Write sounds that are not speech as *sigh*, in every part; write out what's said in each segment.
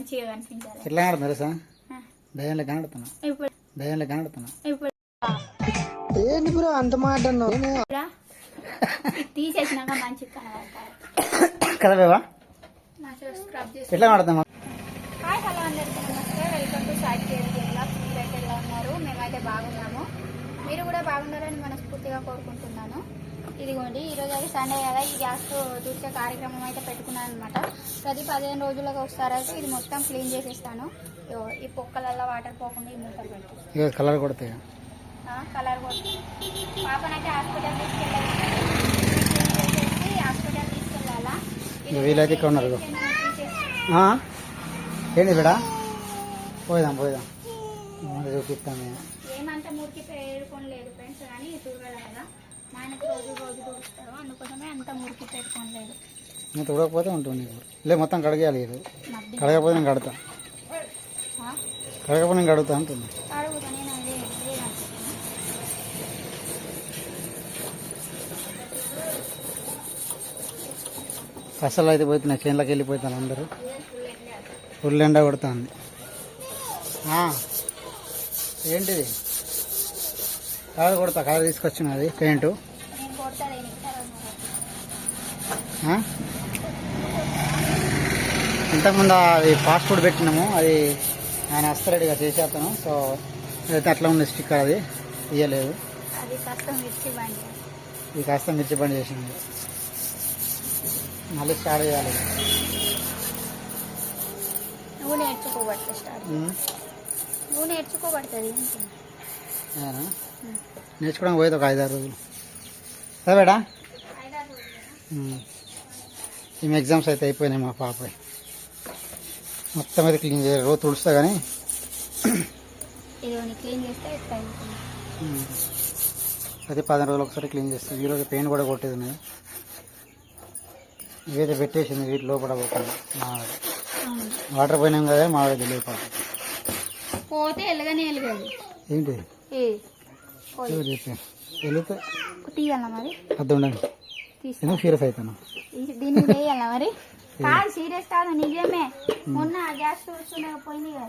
మంచిగా కనిపించాలి. ఎట్లా కనడుతున్నా తెలుసా. దయ్యంలో కనడుతున్నా ఇప్పుడు. కనడుతున్నా ఇప్పుడు. ఏంటి బ్రో అంత మాట తీసేసినాక మంచి కనబడతారు కదా బావా మంచిగా స్క్రబ్ చేసి ఎట్లా కనడుతున్నా హాయ్ హలో అందరికీ నమస్తే. వెల్కమ్ టు సాయి కేర్ జిల్లా మీరైతే ఎలా ఉన్నారు? మేమైతే బాగున్నాము. మీరు కూడా బాగున్నారని మనస్ఫూర్తిగా కోరుకుంటున్నాను. ఇదిగోండి ఈరోజు అయితే సండే కదా ఈ గ్యాస్ తుడిచే కార్యక్రమం అయితే పెట్టుకున్నాను అనమాట ప్రతి పదిహేను రోజులకు ఒకసారి అయితే ఇది మొత్తం క్లీన్ చేసేస్తాను. ఈ పొక్కలల్లో వాటర్ పోకుండా ఈ మూటలు పెట్టి కలర్ కొడతాయి? కలర్ కొట్టి పాపనైతే హాస్పిటల్ తీసుకెళ్ళాలి. హాస్పిటల్ తీసుకెళ్ళాలా? వీలైతే ఇక్కడ ఉన్నారు? ఏంటి బిడా? పోయిదాం పోయిదాం. ఏమంత మురికి పేరుకొని లేదు ఫ్రెండ్స్ కానీ మా ఆయనకి రోజు రోజు తుడుస్తారు అందుకోసమే అంత మురికి పెట్టుకొని లేదు. నేను తుడకపోతే ఉంటుంది లే మొత్తం కడిగేయాలి ఇది మధ్య కడగకపోతే నేను కడతా. కడగకపోతే నేను కడుగుతా అంటుంది. కష్టాలు అయితే పోతున్నాయి చేనులోకి వెళ్ళిపోతాను అందరూ. ఫుల్ ఎండ కొడుతుంది. ఏంటిది? కలర్ కొడతా కలర్ తీసుకొచ్చిన అది పెయింట్ నేను కొడతా దేనికి తర్వాత మరి. ఇంతకుముందు అది ఫాస్ట్ ఫుడ్ పెట్టినాము. అది ఆయన వస్తారెడ్డిగా చేసేస్తాను సో అయితే అట్లా ఉంది స్టిక్కర్ అది ఇయ్యలేదు. ఇది కాస్త మిర్చి బండి చేసింది. మళ్ళీ స్టార్ట్ చేయాలి. నేర్చుకోవడానికి పోయేది ఒక ఐదారు రోజులు. సరే బేటా. ఈమె ఎగ్జామ్స్ అయితే అయిపోయినాయి మా పాప. మొత్తం అయితే క్లీన్ చేయాలి. రోజు తుడుస్తా కానీ ఇదిగోని క్లీన్ చేస్తే ఎట్లా అవుతుంది ఉమ్. అయితే పది రోజులు ఒకసారి క్లీన్ చేస్తాను ఈరోజు పెయిన్ కూడా కొట్టేది ఉన్నది. ఇవైతే పెట్టేసింది వీటి లోపల అవును. వాటర్ పోయినాం కదా మావిడ తెలియదు పాప. పోతే ఎలగనే ఎలగదు ఏంటి? ఏ? పోయి. ఎవరు చెప్పి వెళితే. తీయాలా మరి? అర్థం ఉండండి ఎందుకు సీరియస్ అవుతాను దీన్ని వేయాలా మరి? కాదు సీరియస్ కాదు నిజమే. మొన్న గ్యాస్ చూస్తుండే పోయింది కదా.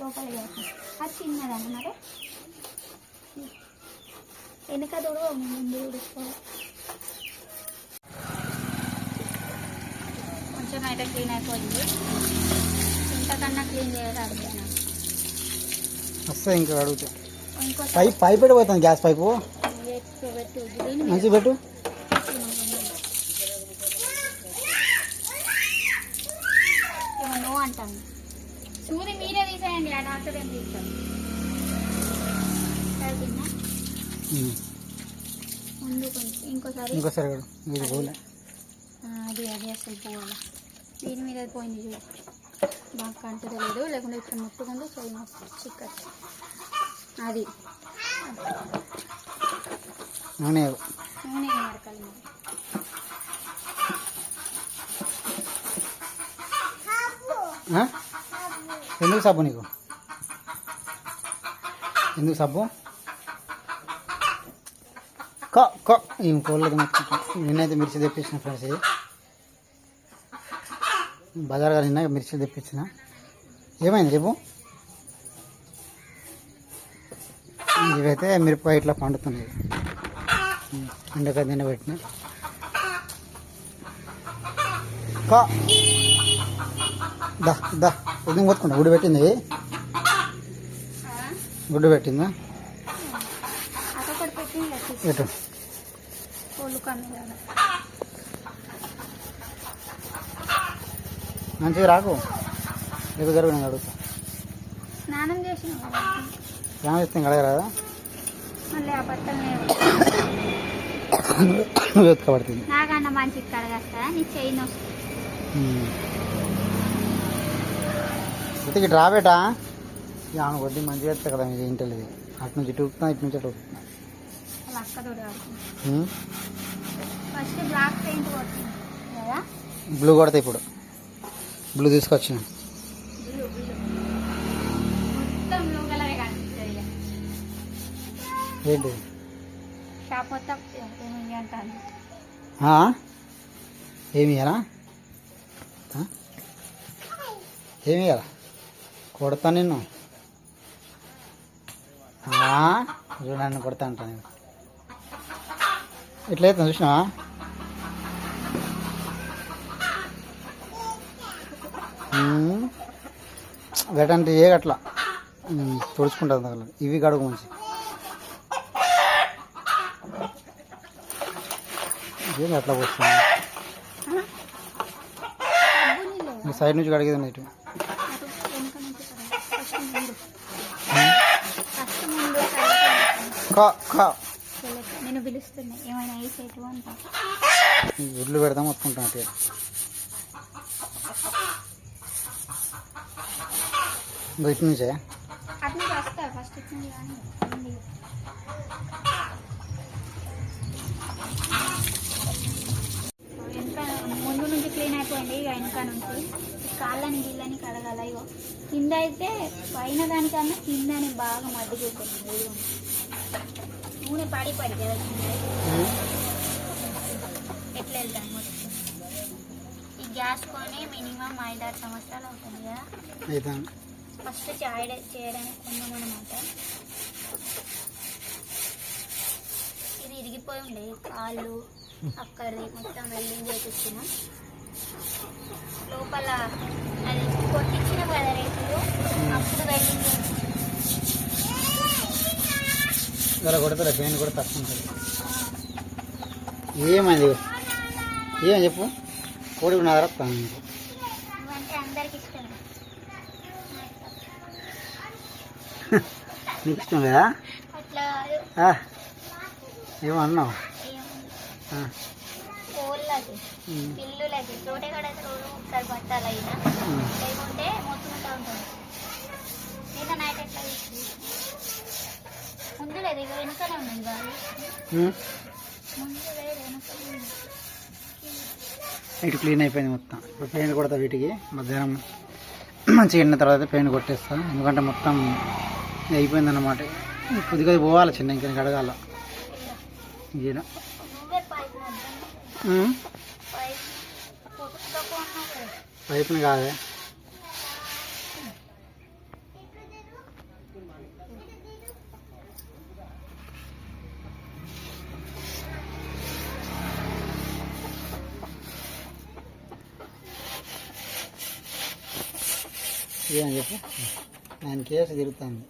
లోపల గ్యాస్ అది చిన్నదండి మరి. వెనుక తుడవ ముందు తుడుచుకోవాలి కొంచెం అయితే క్లీన్ అయిపోయింది. ఇంతకన్నా క్లీన్ చేయాలి అడిగాను వస్తే ఇంకా అడుగుతా. Pipe pipe gas pipe? మంచి పెట్టు ఏమో నో అంటాను. సూది మీరే తీసేయండి ఆ డాక్టర్ ఏం తీస్తారు? ఉమ్. ముందు కొంచెం ఇంకోసారి ఇంకోసారి ఇది పోలే. అది అది అసలు పోవాలి. దీని మీద పోయింది చూడు. బాగా కంటలేదు లేకుంటే ఇక్కడ ముట్టుకుంటే చేయి చిక్కచ్చు అది. నూనె నూనె మరకాలి మరి? ఎందుకు సబ్బు నీకు? ఎందుకు సబ్బు? కో కో. ఏం కోళ్ళకి నిన్నైతే మిర్చి తెప్పించిన ఫ్రెండ్స్ ఇది. బజార్గా నిన్న మిర్చి తెప్పించిన. ఏమైంది రేపు? ఇవైతే మిరపకాయ ఇట్లా పండుతున్నాయి. ఎండకాయ తిన్న పెట్టిన కా. దా దా. మొత్తుకుంటా గుడి పెట్టింది. గుడ్డు పెట్టిందా? ఎటు మంచిగా రాకు. రేపు జరుగు నేను అడుగుతా స్నానం చేసిన కడగరాదా నువ్వు ఎత్తుకబడుతుంది. నాకన్నా మంచి కడగస్తా. నీ చైన్ ఇటుకి రాబేటా ఆమె కొద్ది మంచిగా ఎత్తా కదా మీకు ఇది అటు నుంచి ఇటు ఇటు నుంచి అటు బ్లూ కొడతా ఇప్పుడు. బ్లూ తీసుకొచ్చిన. ఏంటి? ఏమి ఆ? ఏమి ఇయ్యరా? కొడతా నిన్ను. ఆ, చూడు నన్ను కొడతా అంటా నేను. అవుతుంది చూసినావా. వెటంటే ఏ అట్లా తుడుచుకుంటుంది తగలదు ఇవి గడుగు మంచి. ఏంది అట్లా పోస్తుంది ఈ సైడ్ నుంచి కడిగేది ఇటు అటు వెనక నుంచి కదా. ఫస్ట్ ముందు ఫస్ట్ ముందు కడగండి. కా కా చెల్లెక్క, నేను పిలుస్తున్నా. ఏమైనా వేసేటు అంట ఈ గుడ్లు పెడదాం ఇంకో ఇటు నుంచే? ఫస్ట్ ముందు నుంచి క్లీన్ అయిపోయింది. ఇక వెనక నుంచి. కాళ్ళని గీళ్ళని కడగాల. ఇగో. కింద అయితే పైన దానికన్నా కిందని బాగా మడ్డిపోతుంది ఇదిగో. నూనె పడి పడి కదా ఎట్లా వెళ్తాను ఈ గ్యాస్ కొని మినిమం ఐదారు సంవత్సరాలు అవుతుంది కదా. ఫస్ట్ చాయ్ చేయడానికి కొన్నాం అనమాట ఇది ఇరిగిపోయి ఉండే కాళ్ళు అక్కడి మొత్తం వెల్డింగ్ చేపించిన. లోపల అది కొట్టించిన కదా రేట్లు అప్పుడు వెల్డింగ్ చేపించిన ఇలా కొడతారా పెయిన్ కూడా తక్కువ ఉంటుంది. ఏమైంది? ఏమని చెప్పు. కోడి నా దగ్గర *laughs* నీకు ఇష్టం ఆ, ఏమో అన్నావు. లేకుంటే మొత్తుకుంటా ఉంటుంది నిన్న నైట్ ఎట్లా చేసింది ముందు లేదు ఇక వెనుకనే ఉంది బాగా ఉమ్, ముందు లేదు వెనుకనే ఉంది ఇటు క్లీన్ అయిపోయింది మొత్తం. ఇప్పుడు పెయిన్ కొడతా వీటికి. మధ్యాహ్నం మంచిగా ఎండిన తర్వాత పెయిన్ కొట్టేస్తాను ఎందుకంటే మొత్తం అయిపోయింది అన్నమాట కొద్ది కొద్ది పోవాలి చిన్న ఇంకా కడగాల. పైపుని కాదే. ఏమని చెప్పు. ఆయన కేసు తిరుగుతుంది.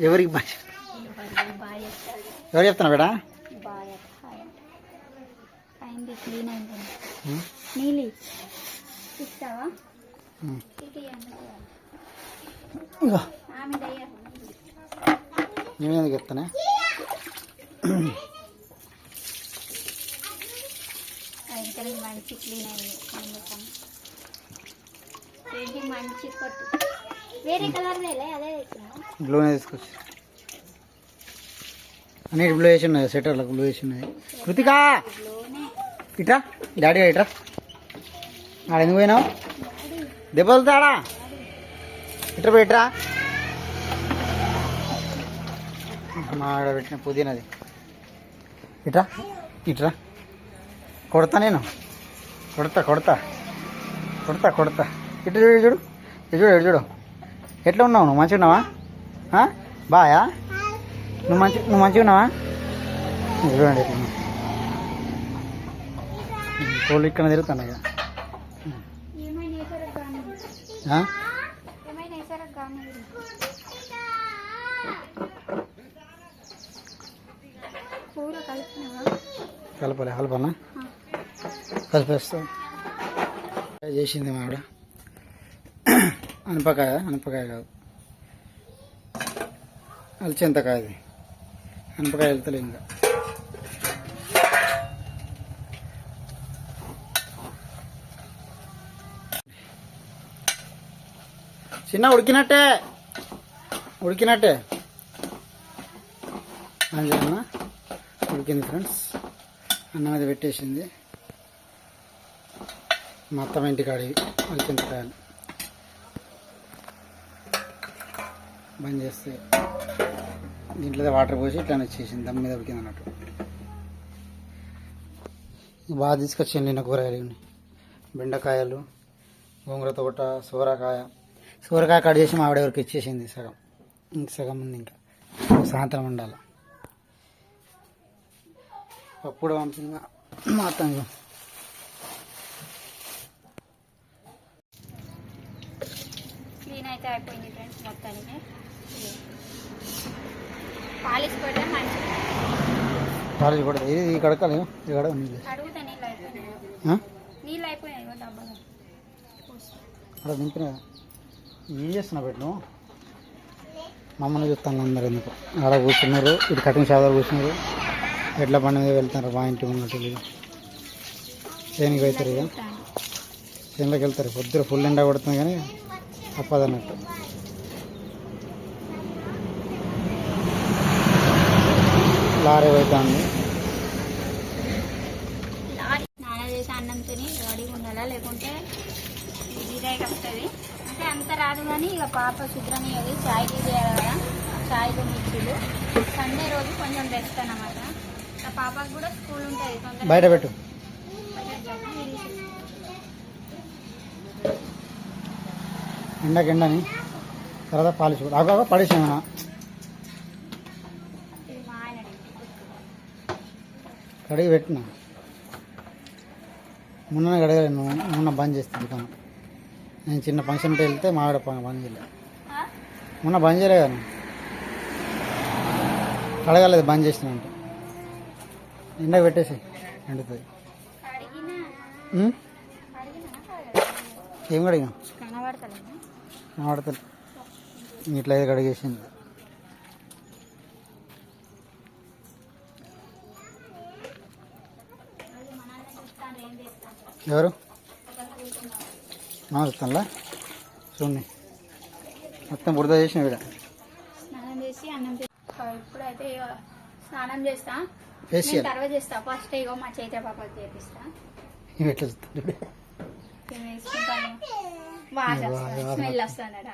ఎవరికి బాయ్? ఎవరు చెప్తున్నా బేడా బాయ్ అట్ట హాయ్ అట్ట అయింది క్లీన్ అయింది. ఉమ్, నీలి ఇస్తావా? ఉమ్. ఇది అన్నది ఇగో. ఆమె దయ్య నేను ఎందుకు చెప్తానే ఇంకా మంచి క్లీన్ అయింది. అందుకని పెయింటింగ్ మంచి కొట్టు. వేరే కలర్ లేలే అదే తెచ్చినా బ్లూనే తీసుకొచ్చి. అన్నిటి బ్లూ వేసి ఉన్నాయి సెటర్లకు బ్లూ వేసి ఉన్నాయి. కృతికా! ఇట్రా డాడీ ఇట్రా. ఆడ ఎందుకు పోయినావు? దెబ్బలు తాడా ఇట్రా పోయి మా ఆడ పెట్టిన పుదీనది. ఇట్రా ఇట్రా. కొడతా నేను. కొడతా కొడతా. కొడతా కొడతా. ఇటు చూడు చూడు. ఇటు చూడు చూడు. ఎట్లా ఉన్నావు? నువ్వు మంచిగా ఉన్నావా? ఆ? బాయా? నువ్వు మంచి నువ్వు మంచిగా ఉన్నావా? చూడండి ఎట్లా. కోళ్ళు ఇక్కడ తిరుగుతున్నాయి ఇక. ఏమైనా వేసారా కానీ ఆ? ఏమైనా వేసారా కానీ కూర కలిపినావా కలపాలి కలపనా కలిపేస్తాం. చేసింది మా ఆవిడ. అనపకాయ అనపకాయ కాదు. అలచెంతకాయ అనపకాయ వెళ్తలే ఇంకా. చిన్న ఉడికినట్టే. ఉడికినట్టే. అంతేనా ఉడికింది ఫ్రెండ్స్. అన్నం మీద పెట్టేసింది. మొత్తం ఇంటికాడి ఉడికింతకాయలు బంద్ చేస్తే దీంట్లో వాటర్ పోసి ఇట్లా వచ్చేసింది దమ్ మీద ఉడికింది అన్నట్టు. బాగా తీసుకొచ్చింది నిన్న కూరగాయలు బెండకాయలు గోంగూర తోట సోరకాయ. సోరకాయ కట్ చేసి మా ఆవిడ ఎవరికి ఇచ్చేసింది సగం. ఇంక సగం ఉంది ఇంకా. సాయంత్రం ఉండాలి. అప్పుడు పంపింది మా అత్తమ్మ క్లీన్ అయితే అయిపోయింది ఫ్రెండ్స్ మొత్తానికి. పాలిష్ పెడితే మంచిగా కాలేజీ కూడా ఇది ఈ కడకాలి నీళ్ళు. అడుగుతా నీళ్ళు అయిపోయినాయి? నీళ్ళు అయిపోయినాయి డబ్బాలో. అక్కడ దింపిన ఏం చేస్తున్నా పెట్టు మమ్మల్ని చూస్తాను అందరు ఎందుకు? ఆడ కూర్చున్నారు. ఇటు కటింగ్ షాప్ కూర్చున్నారు. ఎడ్ల బండి మీద వెళ్తారు మా ఇంటి ఉన్నట్టు దేనికి అవుతారు ఇక? చేనులోకి వెళ్తారు? పొద్దున ఫుల్ ఎండ కొడుతుంది కానీ తప్పదన్నట్టు లారీ అవుతుంది నాన్న అన్నంతో రెడీగా ఉండాలా? లేకుంటే ఇదే వస్తుంది అంటే అంత రాదు కానీ ఇక పాప శుభ్రమయ్యేది టీ చేయాలి కదా. చాయ్లు మిర్చీలు సండే రోజు కొంచెం బెస్ట్ అన్నమాట. పాపకు కూడా స్కూల్ ఉంటుంది తొందరగా. బయట పెట్టు. ఎండకి ఎండని తర్వాత పాలిష్ కూడా. అగో పడేసామన్నా కడిగి పెట్టిన. మొన్న కడగలేదు నువ్వు మొన్న బంద్ చేస్తుంది దుకాణం నేను చిన్న ఫంక్షన్కి వెళ్తే మా ఆవిడ బంద్ చేయలేదు ఆ? మొన్న బంద్ చేయలేదు కదా కడగలేదు బంద్ చేసిన అంటే. ఎండకు పెట్టేసి ఎండుతుంది? ఏం కడిగినా కనబడతలేదా? కనబడుతుంది ఇట్లా అయితే కడిగేసింది. ఎవరు? నమస్తానులా చూడండి. మొత్తం బురద చేసిన వీడ స్నానం చేసి అన్నం ఇప్పుడైతే స్నానం చేస్తా. ఫేషియల్ తర్వాత చేస్తా. ఫస్ట్ ఇగో మా చైత్ర పాపకి చేపిస్తా. ఇవి ఎట్లా చూస్తాను. స్మెల్ వస్తుందట.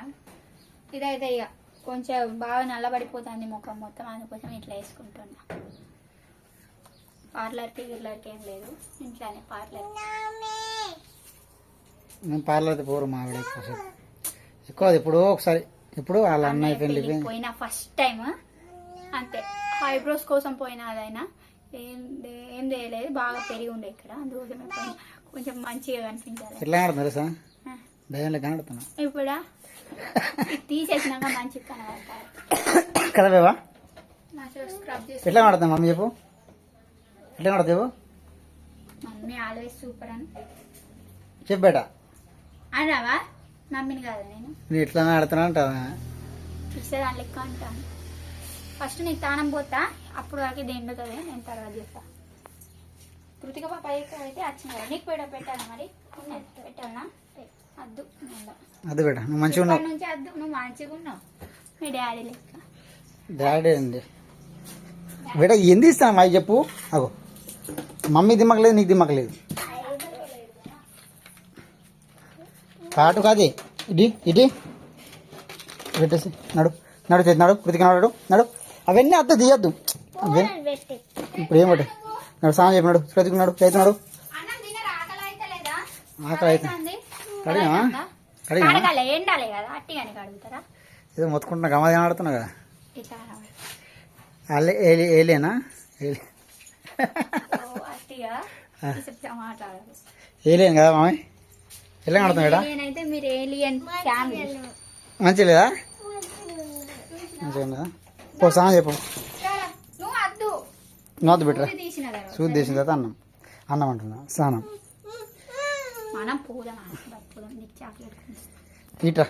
ఇదైతే ఇక కొంచెం బాగా నల్లబడిపోతుంది ముఖం మొత్తం. అందుకోసం ఇట్లా వేసుకుంటున్నా. పార్లర్కి గిర్లర్కి ఏం లేదు. ఇంట్లోనే పార్లర్ నేను పార్లర్ అయితే పోరు మా ఆవిడ ఎక్కువ ఎప్పుడో ఒకసారి. ఇప్పుడు వాళ్ళ అన్నయ్య పెళ్ళి పోయినా ఫస్ట్ టైం అంతే. ఐబ్రోస్ కోసం పోయినా అదైనా. ఏం ఏం చేయలేదు. బాగా పెరిగి ఉండే ఇక్కడ. అందుకోసమే పోయినా కొంచెం మంచిగా కనిపించాలి ఎట్లా ఆ, భయంలో కనడుతున్నా ఇప్పుడా తీసేసినాక మంచిగా కనబడతారు. స్క్రబ్ చేసి ఎట్లా కనడుతుంది మమ్మీ చెప్పు. ఎట్లా కనడుతుంది చెప్పు. మమ్మీ ఆల్వేస్ సూపర్ అని. చెప్పేట అన్నావా మమ్మీని కాదు నేను. ఎట్లా ఆడుతున్నా అంటావా? ఇస్తే దాని లెక్క అంటాను ఫస్ట్ నీకు తానం పోతా అప్పుడు వరకు ఇది ఎండుతుంది నేను తర్వాత చేస్తా. కృతిక పాప అయితే వచ్చిన కదా నీకు పెట్ట పెట్టాలా మరి? పెట్టాలనా అద్దు ఉందా. అది బేట నువ్వు మంచిగా ఉన్నావు. నుంచి అద్దు నువ్వు మంచిగా ఉన్నావు. మీ డాడీ లెక్క. డాడీ అండి. బేట ఎందుకు ఇస్తాను మాకు చెప్పు. అగో. మమ్మీ దిమ్మకలేదు నీకు దిమ్మకలేదు. కాటు కాదే. ఇడి ఇడి పెట్టేసి నడు. నడు చేతి నడు. కృతిక నడు. నడు. అవన్నీ అత్త తీయద్దు. ఇప్పుడు ఏమట నడు సాయం చెప్పినాడు కృతిక నడు చేతి నడు అన్నం తినరా? ఆకలి అయితే అట్టిగాని కడుగుతారా? ఏదో మొత్తుకుంటున్నా గమాది ఆడుతున్నా కదా. అల్లే ఏలి ఏలేనా? ఏలి. కదా మామయ్య? ఎలా ఆడుతున్నా ఇక్కడ? మంచిగా లేదా? మంచిగా పో సాయం చెప్పు. నోతు బిట్రా సూది తీసిన తర్వాత. అన్నం. అన్నం అంటున్నా. స్నానం మనం పూదం పూదం. నీకు చాక్లెట్ ఇట్రా.